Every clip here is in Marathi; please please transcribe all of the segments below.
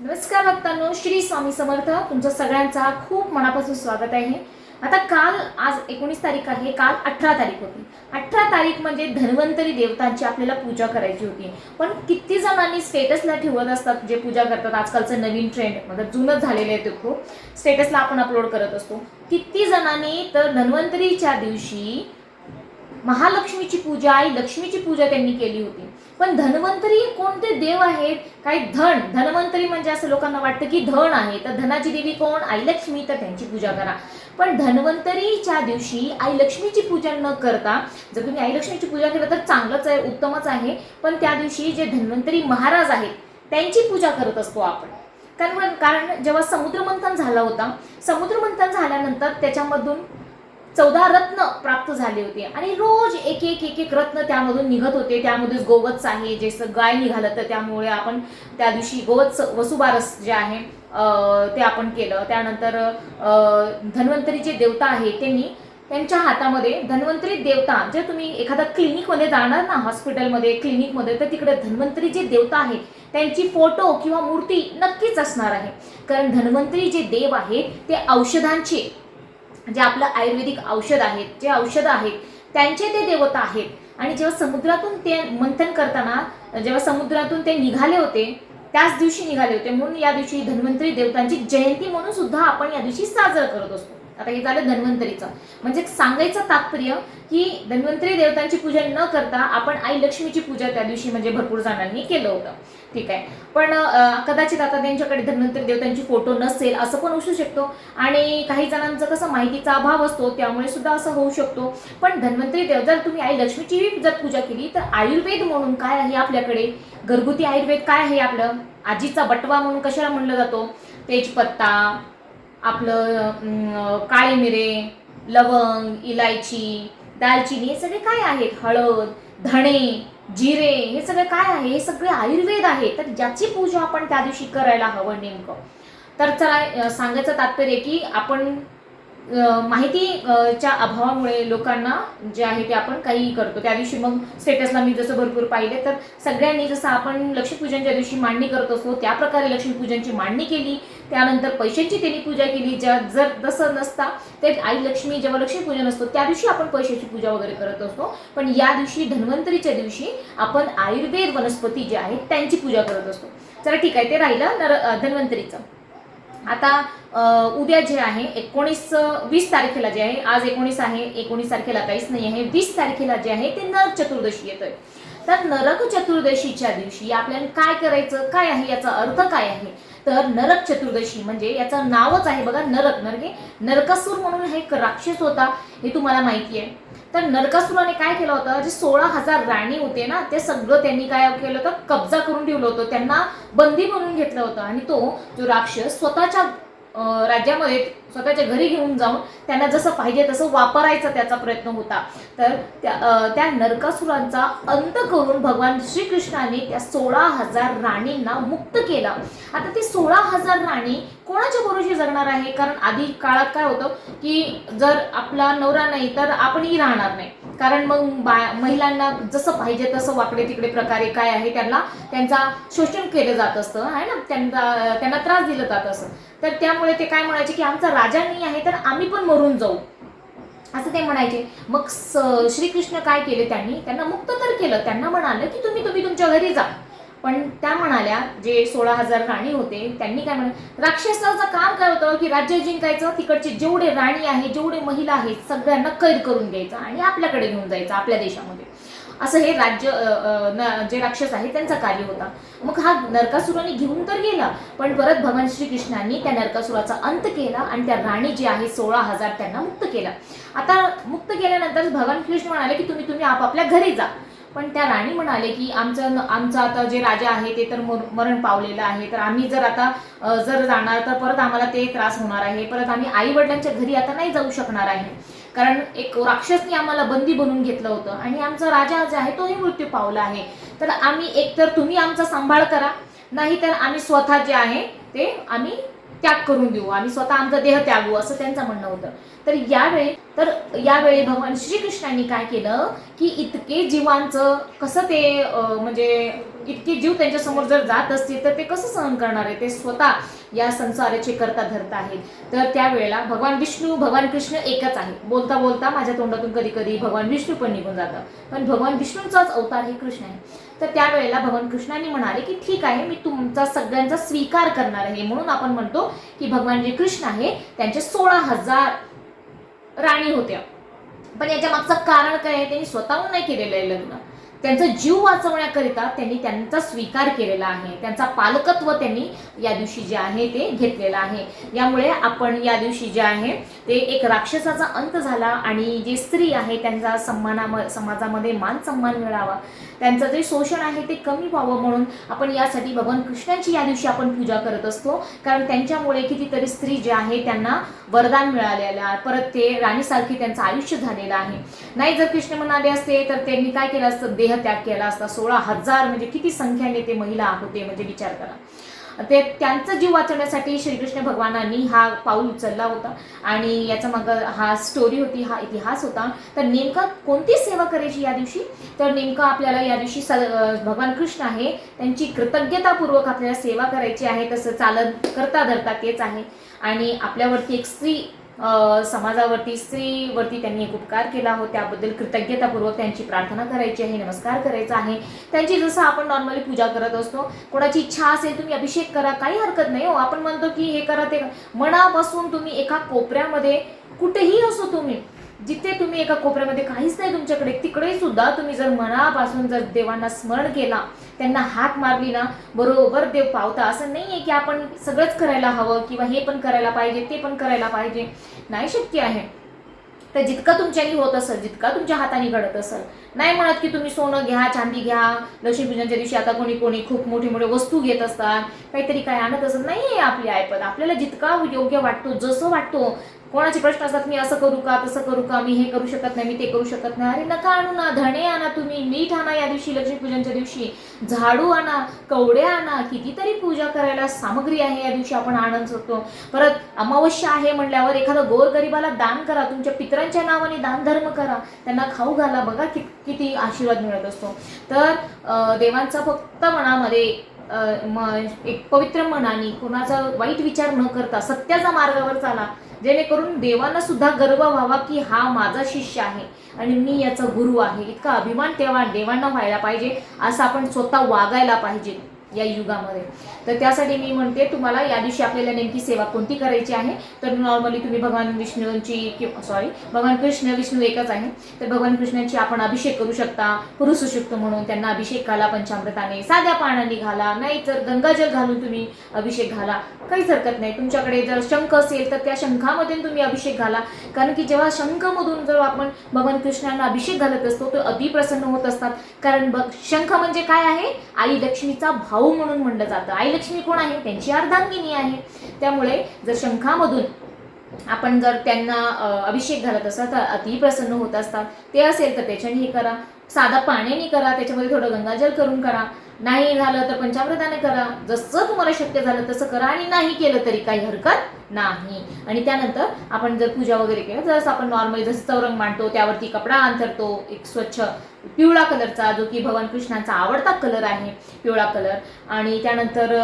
नमस्कार भक्तांनो श्री स्वामी समर्थ. तुमचं सगळ्यांचा खूप मनापासून स्वागत आहे. आता काल आज एकोणीस तारीख आहे काल अठरा तारीख होती. अठरा तारीख म्हणजे धन्वंतरी देवतांची आपल्याला पूजा करायची होती. पण किती जणांनी स्टेटसला ठेवत असतात जे पूजा करतात आजकालचं नवीन ट्रेंड मतलब जुनंच झालेलं आहे ते खूप. स्टेटसला आपण अपलोड करत असतो. किती जणांनी तर धन्वंतरीच्या दिवशी महालक्ष्मीची पूजा आई लक्ष्मीची पूजा त्यांनी केली होती. पण धन्वंतरी कोणते देव आहेत? काही धन धन्वंतरी म्हणजे असं लोकांना वाटतं की धन आहे. तर धनाची देवी कोण? आई लक्ष्मी तर त्यांची पूजा करा. पण धन्वंतरीच्या दिवशी आई लक्ष्मीची पूजा न करता जर तुम्ही आई लक्ष्मीची पूजा केलं तर चांगलंच आहे उत्तमच आहे. पण त्या दिवशी जे धन्वंतरी महाराज आहेत त्यांची पूजा करत असतो आपण. कारण कारण जेव्हा समुद्रमंथन झाला होता समुद्रमंथन झाल्यानंतर त्याच्यामधून चौदा रत्न प्राप्त झाले होते. आणि रोज एक एक एक एक रत्न त्यामधून निघत होते. त्यामध्येच गोवत्स आहे जे गाय निघालं तर त्यामुळे आपण त्या दिवशी गोवत्स वसुबारस जे आहे ते आपण केलं. त्यानंतर धन्वंतरी जे देवता आहे त्यांनी त्यांच्या हातामध्ये धन्वंतरी देवता जर तुम्ही एखादा क्लिनिकमध्ये जाणार ना हॉस्पिटलमध्ये क्लिनिकमध्ये तर तिकडे धन्वंतरी जे देवता आहेत त्यांची फोटो किंवा मूर्ती नक्कीच असणार आहे. कारण धन्वंतरी जे देव आहेत ते औषधांचे जे आपलं आयुर्वेदिक औषध आहेत जे औषधं आहेत त्यांचे ते देवता आहेत. आणि जेव्हा समुद्रातून ते मंथन करताना जेव्हा समुद्रातून ते निघाले होते त्याच दिवशी निघाले होते. म्हणून या दिवशी धन्वंतरी देवतांची जयंती म्हणून सुद्धा आपण या दिवशी साजरा करत असतो. आता हे झालं धन्वंतरीचं. म्हणजे सांगायचं तात्पर्य की धन्वंतरी देवतांची पूजा न करता आपण आई लक्ष्मीची पूजा त्या दिवशी म्हणजे भरपूर जणांनी केलं होतं. ठीक आहे. पण कदाचित आता त्यांच्याकडे धन्वंतरी देवतांची फोटो नसेल असं पण असू शकतो. आणि काही जणांचं कसं माहितीचा अभाव असतो त्यामुळे सुद्धा असं होऊ शकतो. पण धन्वंतरी देव जर तुम्ही आई लक्ष्मीची जर पूजा केली तर आयुर्वेद म्हणून काय आहे आपल्याकडे? घरगुती आयुर्वेद काय आहे आपलं? आजीचा बटवा म्हणून कशाला म्हणलं जातो? तेजपत्ता आपलं काळी काळे मिरे लवंग इलायची दालचिनी हे सगळे काय आहेत? हळद धणे जिरे हे सगळे काय आहे? हे सगळे आयुर्वेद आहे. तर ज्याची पूजा आपण त्या दिवशी करायला हवं नेमकं. तर चला सांगायचं तात्पर्य की आपण माहिती च्या अभावामुळे लोकांना जे आहे ते आपण काहीही करतो. त्या दिवशी मग स्टेटसला मी जसं भरपूर पाहिले तर सगळ्यांनी जसं आपण लक्ष्मीपूजनच्या दिवशी मांडणी करत असतो त्या प्रकारे लक्ष्मीपूजनची मांडणी केली. त्यानंतर पैशांची त्यांनी पूजा केली. ज्या जर तसं नसता ते आई लक्ष्मी जेव्हा लक्ष्मीपूजन असतो त्या दिवशी आपण पैशाची पूजा वगैरे करत असतो. पण या दिवशी धन्वंतरीच्या दिवशी आपण आयुर्वेद वनस्पती जे आहेत त्यांची पूजा करत असतो. चला ठीक आहे ते राहिलं नर धन्वंतरीचं. आता उद्या जे आहे एकोणीस वीस तारखेला जे आहे आज एकोणीस आहे एकोणीस तारखेला काहीच नाही आहे वीस तारखेला जे आहे ते नरक चतुर्दशी येतोय. तर नरक चतुर्दशीच्या दिवशी आपल्याला काय करायचं काय आहे याचा अर्थ काय आहे? तर नरक चतुर्दशी म्हणजे याचं नावच आहे बघा नरक. नरके नरकासूर म्हणून हा एक राक्षस होता हे तुम्हाला माहिती आहे. तर नरकासुराने काय केलं होतं? जे सोळा हजार राणी होते ना ते सगळं त्यांनी काय केलं होतं? कब्जा करून ठेवलं होतं. त्यांना बंदी बनवून घेतलं होतं. आणि तो जो राक्षस स्वतःच्या राज्यामध्ये स्वतःच्या घरी घेऊन जाऊन त्यांना जसं पाहिजे तसं वापरायचा त्याचा प्रयत्न होता. तर त्या त्या नरकासुरांचा अंत करून भगवान श्रीकृष्णाने त्या सोळा हजार राणींना मुक्त केला. आता ती सोळा हजार राणी कोणाच्या भरोशी जगणार आहे? कारण आधी काळात काय होतं की जर आपला नवरा नाही तर आपणही राहणार नाही. कारण मग बा महिलांना जसं पाहिजे तसं वाकडे तिकडे प्रकारे काय आहे त्यांना त्यांचा शोषण केलं जात असतं आहे ना? त्यांना त्यांना त्रास दिलं जात असतं. तर त्यामुळे ते काय म्हणायचे की आमचा राजा नाही आहे तर आम्ही पण मरून जाऊ. असं ते म्हणायचे. मग श्रीकृष्ण काय केले त्यांनी? त्यांना मुक्त तर केलं. त्यांना म्हणाले की तुम्ही तुम्ही तुमच्या घरी जा. पण त्या म्हणाल्या जे सोळा हजार राणी होते त्यांनी काय म्हणा राक्षसाचं काम काय होतं की राज्य जिंकायचं तिकडचे जेवढे राणी आहेत जेवढे महिला आहेत सगळ्यांना कैद करून घ्यायचं आणि आपल्याकडे घेऊन जायचं आपल्या देशामध्ये. असं हे राज्य न- जे राक्षस आहे त्यांचा कार्य होता. मग हा नरकासुराने घेऊन तर गेला पण परत भगवान श्रीकृष्णांनी त्या नरकासुराचा अंत केला आणि त्या राणी जी आहे सोळा हजार त्यांना मुक्त केला. आता मुक्त केल्यानंतर भगवान कृष्ण म्हणाले की तुम्ही तुम्ही आपापल्या घरी जा. पण त्या राणी म्हणाले की आमचं आमचं आता जे राजा आहे ते तर मर- मरण पावलेलं आहे. तर आम्ही जर आता जर जाणार तर परत आम्हाला ते त्रास होणार आहे. परत आम्ही आई वडिलांच्या घरी आता नाही जाऊ शकणार आहे. कारण एक राक्षसनी आम्हाला बंदी बनवून घेतलं होतं. आणि आमचा राजा जे आहे तोही मृत्यू पावला आहे. तर आम्ही एक तर तुम्ही आमचा सांभाळ करा नाही तर आम्ही स्वतः जे आहे ते आम्ही त्याग करून देऊ आम्ही स्वतः आमचा देह त्यागू असं त्यांचं म्हणणं होतं. तर यावेळी तर यावेळी भगवान श्रीकृष्णांनी काय केलं की इतके जीवांचं कसं ते अं, म्हणजे इतके जीव त्यांच्यासमोर जर जात असतील तर ते कसं सहन करणार आहे? ते स्वतः या संसाराचे करता धरता आहेत. तर त्यावेळेला भगवान विष्णू भगवान कृष्ण एकच आहे बोलता बोलता माझ्या तोंडातून कधी कधी भगवान विष्णू पण निघून जातं. पण भगवान विष्णूचाच अवतार हे कृष्ण आहे. तर त्यावेळेला भगवान कृष्णाने म्हणाले की ठीक आहे मी तुमचा सगळ्यांचा स्वीकार करणार आहे. म्हणून आपण म्हणतो की भगवान जे कृष्ण आहे त्यांचे सोळा हजार राणी होत्या. पण याच्या मागचं कारण काय आहे त्यांनी स्वतःहून नाही केलेलं आहे लग्न. त्यांचा जीव वाचवण्याकरिता त्यांनी त्यांचा स्वीकार केलेला आहे. त्यांचा पालकत्व त्यांनी या दिवशी जे आहे ते घेतलेलं आहे. यामुळे आपण या दिवशी जे आहे ते एक राक्षसाचा अंत झाला आणि जे स्त्री आहे त्यांचा सन्मानाम समाजामध्ये मान सन्मान मिळावा. त्यांचं जे शोषण आहे ते कमी व्हावं म्हणून आपण यासाठी भगवान कृष्णांची या दिवशी आपण पूजा करत असतो. कारण त्यांच्यामुळे कितीतरी स्त्री जे आहे त्यांना वरदान मिळालेलं आहे. परत ते राणीसारखी त्यांचं आयुष्य झालेलं आहे. नाही जर कृष्ण म्हणाले असते तर त्यांनी काय केलं असतं? देहत्याग केला असता सोळा हजार म्हणजे किती संख्याने ते महिला होते म्हणजे विचार करा. ते त्यांचा जीव वाचवण्यासाठी श्रीकृष्ण भगवानांनी हा पाऊल उचलला होता. आणि याचा मग हा स्टोरी होती हा इतिहास होता. तर नेमका कोणती सेवा करायची या दिवशी? तर नेमकं आपल्याला या दिवशी स भगवान कृष्ण आहे. त्यांची कृतज्ञतापूर्वक आपल्याला सेवा करायची आहे. तसं चालत करता धरता तेच आहे. आणि आपल्यावरती एक स्त्री समाजावरती स्त्रीवरती त्यांनी एक उपकार केला हो त्याबद्दल कृतज्ञतापूर्वक त्यांची प्रार्थना करायची आहे नमस्कार करायचा आहे. त्यांची जसं आपण नॉर्मली पूजा करत असतो कोणाची इच्छा असेल तुम्ही अभिषेक करा काही हरकत नाही हो. आपण म्हणतो की हे करा ते मनापासून तुम्ही एका कोपऱ्यामध्ये कुठेही असो तुम्ही जिथे तुम्ही एका कोपऱ्यामध्ये काहीच नाही तुमच्याकडे तिकडे सुद्धा तुम्ही जर मनापासून जर देवांना स्मरण केला त्यांना हाक मारली ना बरोबर देव पावता. असं नाही आहे की आपण सगळंच करायला हवं किंवा हे पण करायला पाहिजे ते पण करायला पाहिजे. नाही शक्य आहे. तर जितकं तुमच्यानी होत असेल जितका तुमच्या हाताने घडत असेल नाही म्हणत की तुम्ही सोनं घ्या चांदी घ्या लक्ष्मीपूजनच्या दिवशी आता कोणी कोणी खूप मोठी मोठी वस्तू घेत असतात काहीतरी काय आणत असत नाही आहे आपली ऐपत आपल्याला जितका योग्य वाटतो जसं वाटतो कोणाचे प्रश्न असतात मी असं करू का तसं करू का मी हे करू शकत नाही मी ते करू शकत नाही. अरे नका आणू ना धणे आणा तुम्ही मीठ आणा या दिवशी लक्ष्मीपूजनच्या दिवशी झाडू आणा कवडे आणा कितीतरी पूजा करायला सामग्री आहे या दिवशी आपण आणत शकतो परत अमावस्या आहे म्हणल्यावर एखादं गोरगरिबाला दान करा तुमच्या पितरांच्या नावाने दानधर्म करा त्यांना खाऊ घाला बघा कि किती आशीर्वाद मिळत असतो. तर देवांचा फक्त मनामध्ये म एक पवित्र मनाने कोणाचा वाईट विचार न करता सत्याचा मार्गावर चाला. जेणेकरून देवांना सुद्धा गर्व व्हावा की हा माझा शिष्य आहे आणि मी याचा गुरु आहे. इतका अभिमान तेव्हा देवांना व्हायला पाहिजे असं आपण स्वतः वागायला पाहिजे. या युगामध्ये. तर त्यासाठी मी म्हणते तुम्हाला या दिवशी आपल्याला नेमकी सेवा कोणती करायची आहे? तर नॉर्मली तुम्ही भगवान विष्णूंची किंवा सॉरी भगवान कृष्ण विष्णू एकच आहे. तर भगवान कृष्णांची आपण अभिषेक करू शकता पुरुष शकतो म्हणून त्यांना अभिषेक घाला पंचामृताने साध्या पाण्याने घाला नाही तर गंगाजल घालून तुम्ही अभिषेक घाला. काहीच हरकत नाही. तुमच्याकडे जर शंख असेल तर त्या शंखामधून तुम्ही अभिषेक घाला. कारण की जेव्हा शंखमधून जर आपण भगवान कृष्णांना अभिषेक घालत असतो तो अतिप्रसन्न होत असतात. कारण बघ शंख म्हणजे काय आहे? आई लक्ष्मीचा भाऊ म्हणून म्हणलं जातं. आई लक्ष्मी कोण आहे? त्यांची अर्धांगिनी आहे. त्यामुळे जर शंखामधून आपण जर त्यांना अभिषेक घालत असाल तर अति प्रसन्न होत असतात. ते असेल तर त्याच्याने हे करा. साधा पाण्याने करा. त्याच्यामध्ये थोडं गंगाजल करून करा. नाही झालं तर पंचामृताने करा. जसं तुम्हाला शक्य झालं तसं करा आणि नाही केलं तरी काही हरकत नाही. आणि त्यानंतर आपण जर पूजा वगैरे केलं जसं आपण नॉर्मली जसं चौरंग मांडतो त्यावरती कपडा अंतरतो एक स्वच्छ पिवळा कलरचा जो की भगवान कृष्णांचा आवडता कलर आहे पिवळा कलर आणि त्यानंतर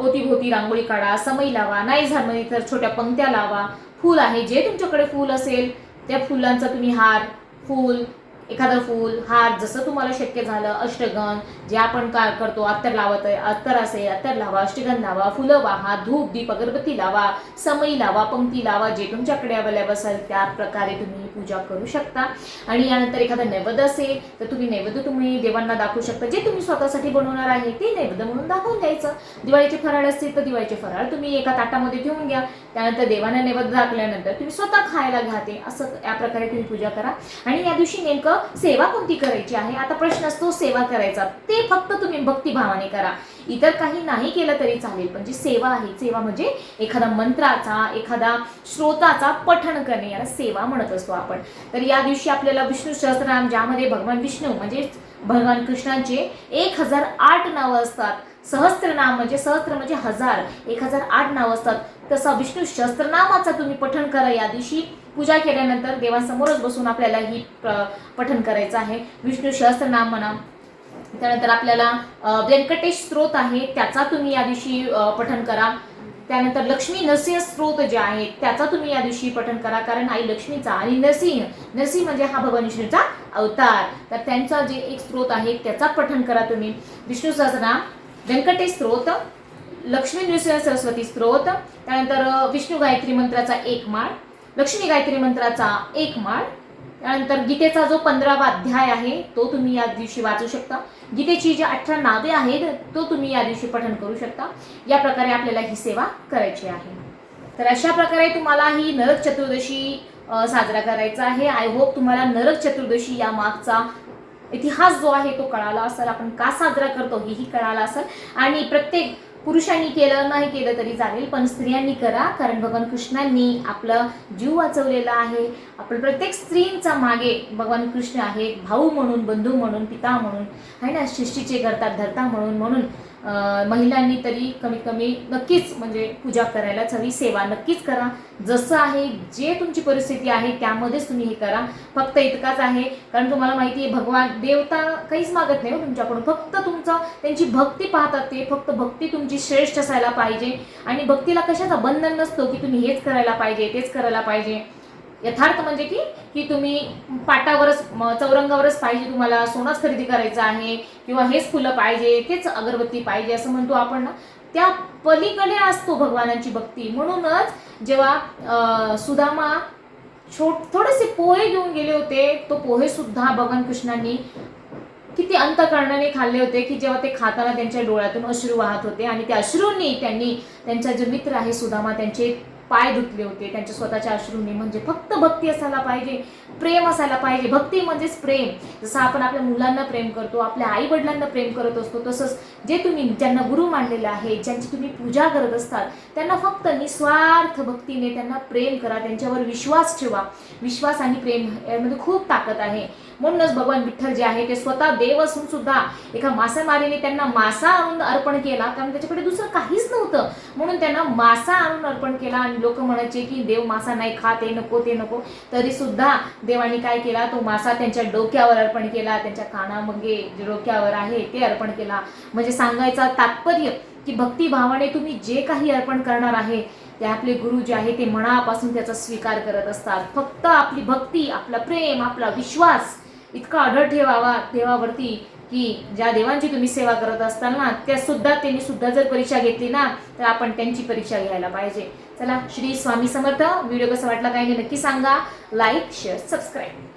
ओतीभोती क- रांगोळी काढा समई लावा नाही झालं तर छोट्या पंक्त्या लावा. फूल आहे जे तुमच्याकडे फूल असेल त्या फुलांचा तुम्ही हार फूल एखादं फूल हार जसं तुम्हाला शक्य झालं अष्टगन जे आपण काय करतो अत्तर लावत आहे अत्तर असेल अत्तर लावा अष्टगन लावा फुलं वाहा धूप दीप अगरबत्ती लावा समई लावा पंक्ती लावा जे तुमच्याकडे अवेलेबल असेल त्या प्रकारे तुम्ही पूजा करू शकता. आणि यानंतर एखादा नैवेद्य असेल तर तुम्ही नैवेद्य तुम्ही देवांना दाखवू शकता. जे तुम्ही स्वतःसाठी बनवणार आहे ते नैवेद्य म्हणून दाखवून द्यायचं. दिवाळीचे फराळ असतील तर दिवाळीचे फराळ तुम्ही एका ताटामध्ये घेऊन घ्या. त्यानंतर देवांना नैवेद्य दाखल्यानंतर तुम्ही स्वतः खायला घ्या ते असं या प्रकारे तुम्ही पूजा करा. आणि या दिवशी नेमकं सेवा कोणती करायची आहे? आता प्रश्न असतो सेवा करायचा. ते फक्त तुम्ही भक्तिभावाने करा. इतर काही नाही केलं तरी चालेल पण जी सेवा आहे सेवा म्हणजे एखादा मंत्राचा एखादा श्रोताचा पठण करणे याला सेवा म्हणत असतो आपण. तर या दिवशी आपल्याला विष्णू सहस्रनाम ज्यामध्ये भगवान विष्णू म्हणजे भगवान कृष्णांचे एक हजार आठ नावं असतात. सहस्त्रनाम म्हणजे सहस्त्र म्हणजे हजार एक हजार आठ नावं असतात. तसा विष्णू सहस्त्रनामाचा तुम्ही पठण करा या दिवशी. पूजा केल्यानंतर देवासमोरच बसून आपल्याला ही प्र- पठण करायचं आहे. विष्णू सहस्त्रनाम म्हणा त्यानंतर आपल्याला व्यंकटेश स्त्रोत आहे त्याचा तुम्ही या दिवशी पठन करा. त्यानंतर लक्ष्मी नरसिंह स्त्रोत जे आहे त्याचा तुम्ही या दिवशी पठन करा कारण आई लक्ष्मीचा आणि नरसिंह नरसिंह म्हणजे हा भगवान विष्णूचा अवतार. तर त्यांचा जे एक स्त्रोत आहे त्याचा पठन करा तुम्ही. विष्णू सहस्रनाम व्यंकटेश स्त्रोत लक्ष्मी नृसिंह सरस्वती स्त्रोत त्यानंतर विष्णू गायत्री मंत्राचा एक माळ लक्ष्मी गायत्री मंत्राचा एक माळ त्यानंतर गीतेचा जो पंधरावा अध्याय आहे तो तुम्ही या दिवशी वाचू शकता. गीतेची जी अठरा नावे आहेत तो तुम्ही या दिवशी पठण करू शकता. या प्रकारे आपल्याला ही सेवा करायची आहे. तर अशा प्रकारे तुम्हाला ही नरक चतुर्दशी साजरा करायचा आहे. आय होप तुम्हाला नरक चतुर्दशी या मागचा इतिहास जो आहे तो कळाला असेल. आपण का साजरा करतो हेही कळाला असेल. आणि प्रत्येक पुरुषांनी केलं नाही केलं तरी चालेल पण स्त्रियांनी करा कारण भगवान कृष्णांनी आपला जीव वाचवलेला आहे. आपण प्रत्येक स्त्रींचा मागे भगवान कृष्ण आहे भाऊ म्हणून बंधू म्हणून पिता म्हणून आहे ना? शिष्टीचे करतात धरता म्हणून म्हणून महिलांनी तरी कमीत कमी नक्कीच म्हणजे पूजा करायलाच हवी सेवा नक्कीच करा. जसं आहे जे तुमची परिस्थिती आहे त्यामध्येच तुम्ही हे करा. फक्त इतकाच आहे कारण तुम्हाला माहिती आहे भगवान देवता काहीच मागत नाही हो तुमच्याकडून. फक्त तुमचं त्यांची भक्ती पाहतात ते. फक्त भक्ती तुमची श्रेष्ठ असायला पाहिजे. आणि भक्तीला कशाचा बंधन नसतो की तुम्ही हेच करायला पाहिजे तेच करायला पाहिजे. यथार्थ म्हणजे की की तुम्ही पाटावरच चौरंगावरच पाहिजे तुम्हाला सोनंच खरेदी करायचं आहे किंवा हेच फुलं पाहिजे तेच अगरबत्ती पाहिजे असं म्हणतो आपण ना त्या पलीकडे असतो भगवानांची भक्ती. म्हणूनच जेव्हा सुदामा छोट थोडेसे पोहे घेऊन गेले होते तो पोहे सुद्धा भगवान कृष्णांनी किती अंतकरणाने खाल्ले होते की जेव्हा ते खाताना त्यांच्या डोळ्यातून अश्रू वाहत होते आणि त्या अश्रूंनी त्यांनी त्यांचा जो मित्र आहे सुदामा त्यांचे पाय धुतले होते. त्यांच्या स्वतःच्या अश्रूंनी म्हणजे फक्त भक्ती असायला पाहिजे प्रेम असायला पाहिजे. भक्ती म्हणजेच प्रेम. जसं आपण आपल्या मुलांना प्रेम करतो आपल्या आई वडिलांना प्रेम करत असतो तसंच जे तुम्ही ज्यांना गुरु मानलेले आहे ज्यांची तुम्ही पूजा करत असतात त्यांना फक्त निस्वार्थ भक्तीने त्यांना प्रेम करा त्यांच्यावर विश्वास ठेवा. विश्वास आणि प्रेम यामध्ये खूप ताकद आहे. म्हणूनच भगवान विठ्ठल जे आहे ते स्वतः देव असून सुद्धा एका मासेमारीने त्यांना मासा आणून अर्पण केला. कारण त्याच्याकडे दुसरं काहीच नव्हतं. म्हणून त्यांना मासा आणून अर्पण केला आणि लोक म्हणायचे की देव मासा नाही खात हे नको ते नको. तरी सुद्धा देवाने काय केला? तो मासा त्यांच्या डोक्यावर अर्पण केला त्यांच्या कानामध्ये जे डोक्यावर आहे ते अर्पण केला. म्हणजे सांगायचं तात्पर्य की भक्तिभावाने तुम्ही जे काही अर्पण करणार आहे ते आपले गुरु जे आहे ते मनापासून त्याचा स्वीकार करत असतात. फक्त आपली भक्ती आपला प्रेम आपला विश्वास इतका अढळ ठेवावा देवावरती की ज्या देवांची तुम्ही सेवा करत असताना त्या सुद्धा त्यांनी सुद्धा जर परीक्षा घेतली ना तर आपण त्यांची परीक्षा घ्यायला पाहिजे. चला श्री स्वामी समर्थ. व्हिडिओ कसा वाटला काही नाही नक्की सांगा. Like share subscribe